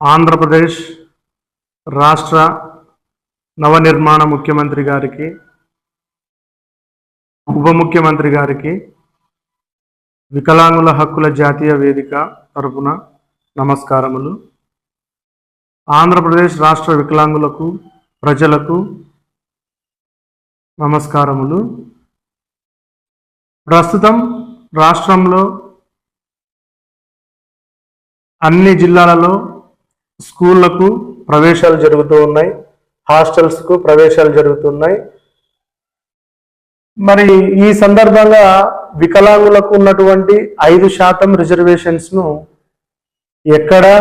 ఆంధ్రప్రదేశ్ రాష్ట్ర నవనిర్మాణ ముఖ్యమంత్రి గారికి ఉప ముఖ్యమంత్రి గారికి వికలాంగుల హక్కుల జాతీయ వేదిక తరపున నమస్కారములు. ఆంధ్రప్రదేశ్ రాష్ట్ర వికలాంగులకు ప్రజలకు నమస్కారములు. ప్రస్తుతం రాష్ట్రంలో అన్ని జిల్లాలలో స్కూళ్ళకు ప్రవేశాలు జరుగుతూ ఉన్నాయి. హాస్టల్స్కు ప్రవేశాలు జరుగుతున్నాయి. మరి ఈ సందర్భంగా వికలాంగులకు ఉన్నటువంటి ఐదు శాతం రిజర్వేషన్స్ను ఎక్కడా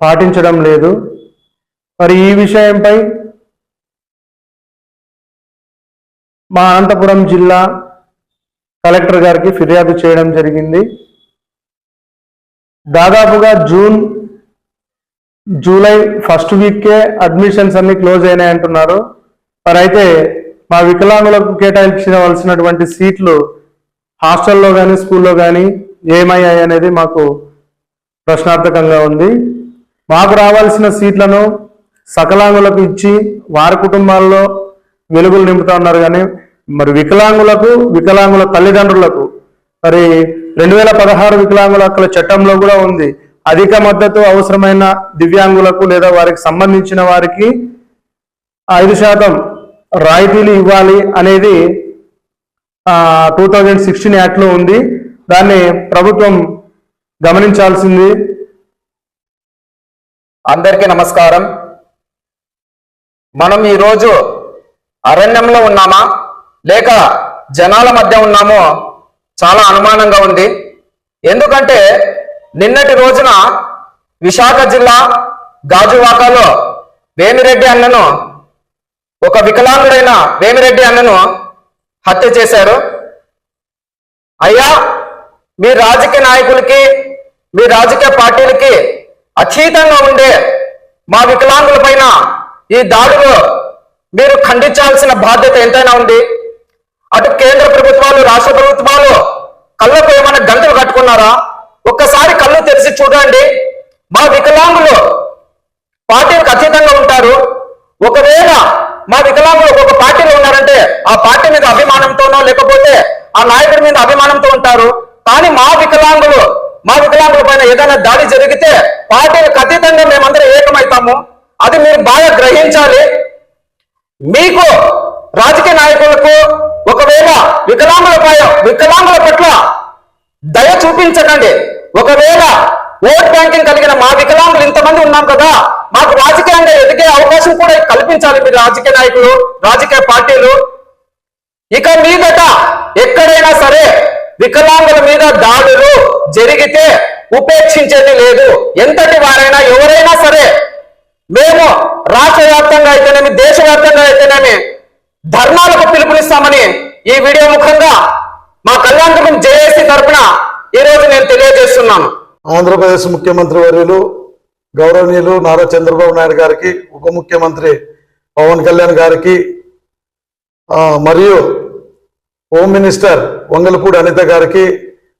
పాటించడం లేదు. మరి ఈ విషయంపై మా అనంతపురం జిల్లా కలెక్టర్ గారికి ఫిర్యాదు చేయడం జరిగింది. దాదాపుగా జూన్ జూలై ఫస్ట్ వీక్కే అడ్మిషన్స్ అన్ని క్లోజ్ అయినాయి అంటున్నారు. మరి అయితే మా వికలాంగులకు కేటాయించవలసినటువంటి సీట్లు హాస్టల్లో కానీ స్కూల్లో కానీ ఏమయ్యాయి అనేది మాకు ప్రశ్నార్థకంగా ఉంది. మాకు రావాల్సిన సీట్లను సకలాంగులకు ఇచ్చి వారి కుటుంబాల్లో వెలుగులు నింపుతా ఉన్నారు కానీ మరి వికలాంగులకు వికలాంగుల తల్లిదండ్రులకు మరి రెండు వేల పదహారు వికలాంగుల హక్కుల చట్టంలో కూడా ఉంది. అధిక మద్దతు అవసరమైన దివ్యాంగులకు లేదా వారికి సంబంధించిన వారికి ఐదు శాతం రాయితీలు ఇవ్వాలి అనేది టూ థౌజండ్ సిక్స్టీన్ యాక్ట్లో ఉంది. దాన్ని ప్రభుత్వం గమనించాల్సింది. అందరికీ నమస్కారం. మనం ఈరోజు అరణ్యంలో ఉన్నామా? లేక జనాల మధ్య ఉన్నామో చాలా అనుమానంగా ఉంది. ఎందుకంటే నిన్నటి రోజున విశాఖ జిల్లా గాజువాకలో వేమిరెడ్డి అన్నను ఒక వికలాంగుడైన వేమిరెడ్డి అన్నను హత్య చేశారు. అయ్యా మీ రాజకీయ నాయకులకి మీ రాజకీయ పార్టీలకి అతీతంగా ఉండే మా వికలాంగుల పైన ఈ దాడులు మీరు ఖండించాల్సిన బాధ్యత ఎంతైనా ఉంది. అటు కేంద్ర ప్రభుత్వాలు రాష్ట్ర ప్రభుత్వాలు కళ్ళకు ఏమైనా గంటలు కట్టుకున్నారా? ఒక్కసారి కళ్ళు తెరిచి చూడండి. మా వికలాంగులు పార్టీలకు అతీతంగా ఉంటారు. ఒకవేళ మా వికలాంగులు ఒక పార్టీలో ఉన్నారంటే ఆ పార్టీ మీద అభిమానంతోనో లేకపోతే ఆ నాయకుడి మీద అభిమానంతో ఉంటారు. కానీ మా వికలాంగులు మా వికలాంగుల పైన ఏదైనా దాడి జరిగితే పార్టీలకు అతీతంగా మేమందరం ఏకమవుతాము. అది మీరు బాగా గ్రహించాలి. మీకు రాజకీయ నాయకులకు ఒకవేళ వికలాంగుల పై వికలాంగుల పట్ల దయ చూపించకండి. ఒకవేళ ఓట్ బ్యాంకింగ్ కలిగిన మా వికలాంగులు ఇంతమంది ఉన్నాం కదా మాకు రాజకీయంగా ఎదిగే అవకాశం కూడా కల్పించాలి మీరు రాజకీయ నాయకులు రాజకీయ పార్టీలు. ఇక మీదట ఎక్కడైనా సరే వికలాంగుల మీద దాడులు జరిగితే ఉపేక్షించేది లేదు. ఎంతటి వారైనా ఎవరైనా సరే మేము రాష్ట్ర వ్యాప్తంగా అయితేనేమి దేశవ్యాప్తంగా అయితేనేమి ధర్నాలకు పిలుపునిస్తామని ఈ వీడియో ముఖంగా మా కళ్యాణ్ జేఏసీ తరఫున ఈ రోజు నేను తెలియజేస్తున్నాను. ఆంధ్రప్రదేశ్ ముఖ్యమంత్రి వర్యులు గౌరవనీయులు నారా చంద్రబాబు నాయుడు గారికి ఉప ముఖ్యమంత్రి పవన్ కళ్యాణ్ గారికి మరియు హోమ్ మినిస్టర్ వంగలపూడి అనిత గారికి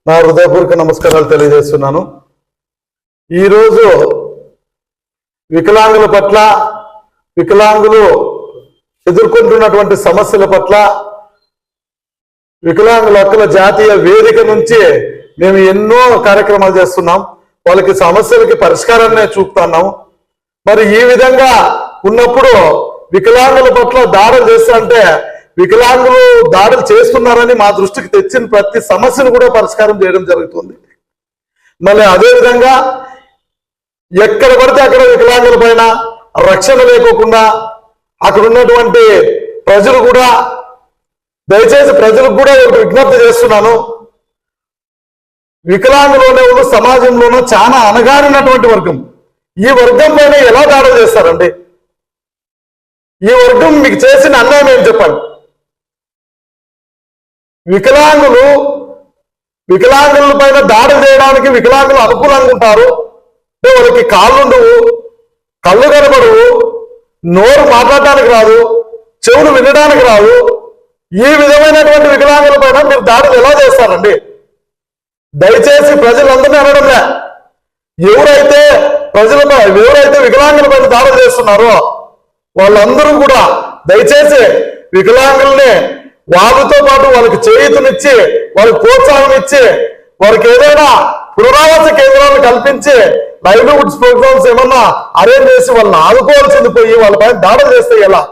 నా హృదయపూర్వక నమస్కారాలు తెలియజేస్తున్నాను. ఈరోజు వికలాంగుల పట్ల వికలాంగులు ఎదుర్కొంటున్నటువంటి సమస్యల పట్ల వికలాంగుల హక్కుల జాతీయ వేదిక నుంచి మేము ఎన్నో కార్యక్రమాలు చేస్తున్నాం. వాళ్ళకి సమస్యలకి పరిష్కారాన్ని చూపుతున్నాం. మరి ఈ విధంగా ఉన్నప్పుడు వికలాంగుల పట్ల దాడులు చేస్తుంటే వికలాంగులు దాడులు చేస్తున్నారని మా దృష్టికి తెచ్చిన ప్రతి సమస్యను కూడా పరిష్కారం చేయడం జరుగుతుంది. మళ్ళీ అదే విధంగా ఎక్కడ పడితే అక్కడ వికలాంగుల పైన రక్షణ లేకోకుండా అక్కడ ఉన్నటువంటి ప్రజలు కూడా దయచేసి ప్రజలకు కూడా విజ్ఞప్తి చేస్తున్నాను. వికలాంగులోనే ఉన్న సమాజంలోనూ చాలా అనగానినటువంటి వర్గం. ఈ వర్గం పైన ఎలా దాడులు చేస్తారండి? ఈ వర్గం మీకు చేసిన అన్యాయం ఏం చెప్పండి వికలాంగులు వికలాంగుల పైన దాడి చేయడానికి వికలాంగులు అనుకూలంగా ఉంటారు. అంటే వాళ్ళకి కాళ్ళు ఉండవు కళ్ళు కనబడవు నోరు మాట్లాడటానికి రాదు చెవులు వినడానికి రాదు ఈ విధమైనటువంటి వికలాంగుల పైన మీరు దాడులు ఎలా చేస్తారండి? దయచేసి ప్రజలందరినీ అనడంలే ఎవరైతే ప్రజలపై ఎవరైతే వికలాంగుల పైన దాడులు చేస్తున్నారో వాళ్ళందరూ కూడా దయచేసి వికలాంగుల్ని వాళ్ళతో పాటు వాళ్ళకి చేయుతనిచ్చి వాళ్ళకి ప్రోత్సాహం ఇచ్చి వారికి ఏదైనా పునరావాస కేంద్రాలను కల్పించి లైవ్లీహుడ్స్ ప్రోగ్రామ్స్ ఏమన్నా అరేంజ్ చేసి వాళ్ళని ఆదుకోవాల్సింది పోయి వాళ్ళపై దాడులు చేస్తే ఎలా?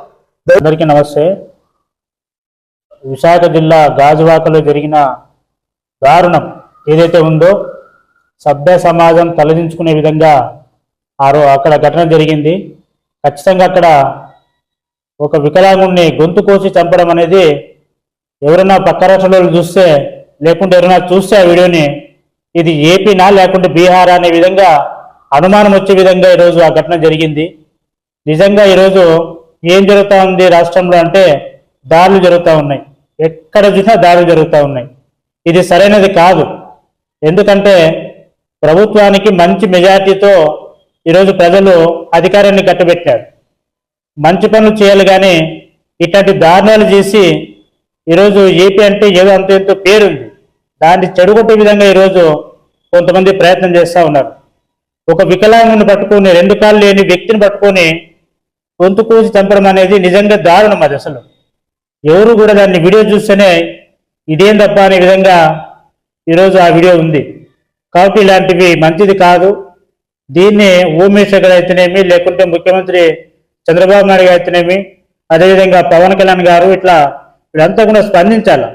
అందరికీ నమస్తే. విశాఖ జిల్లా గాజువాకలో జరిగిన దారుణం. ఏదైతే ఉందో సభ్య సమాజం తలదించుకునే విధంగా ఆ అక్కడ ఘటన జరిగింది. ఖచ్చితంగా అక్కడ ఒక వికలాంగుణ్ణి గొంతు కోసి చంపడం అనేది ఎవరైనా పక్క రాష్ట్రాల చూస్తే లేకుంటే ఎవరైనా చూస్తే ఆ వీడియోని ఇది ఏపీనా లేకుంటే బీహార్ అనే విధంగా అనుమానం వచ్చే విధంగా ఈరోజు ఆ ఘటన జరిగింది. నిజంగా ఈరోజు ఏం జరుగుతూ ఉంది రాష్ట్రంలో అంటే దాడులు జరుగుతూ ఉన్నాయి. ఎక్కడ చూసినా దాడులు జరుగుతూ ఉన్నాయి. ఇది సరైనది కాదు. ఎందుకంటే ప్రభుత్వానికి మంచి మెజార్టీతో ఈరోజు ప్రజలు అధికారాన్ని కట్టబెట్టారు. మంచి పనులు చేయాలి కానీ ఇట్లాంటి దారుణాలు చేసి ఈరోజు ఏపీ అంటే ఏదో అంత ఎంతో పేరుంది. దాన్ని చెడుగొట్టే విధంగా ఈరోజు కొంతమంది ప్రయత్నం చేస్తూ ఉన్నారు. ఒక వికలాంగుని పట్టుకొని రెండు కాళ్ళు లేని వ్యక్తిని పట్టుకొని గొంతు కూసి చంపడం అనేది నిజంగా దారుణం అది అసలు. ఎవరు కూడా దాన్ని వీడియో చూస్తేనే ఇదేం తప్ప అనే విధంగా ఈరోజు ఆ వీడియో ఉంది. కాబట్టి ఇలాంటివి మంచిది కాదు. దీన్ని హోమ్ మినిస్టర్ గారు అయితేనేమి లేకుంటే ముఖ్యమంత్రి చంద్రబాబు నాయుడు గారు అయితేనేమి అదేవిధంగా పవన్ కళ్యాణ్ గారు ఇట్లా వీళ్ళంతా కూడా స్పందించాలి?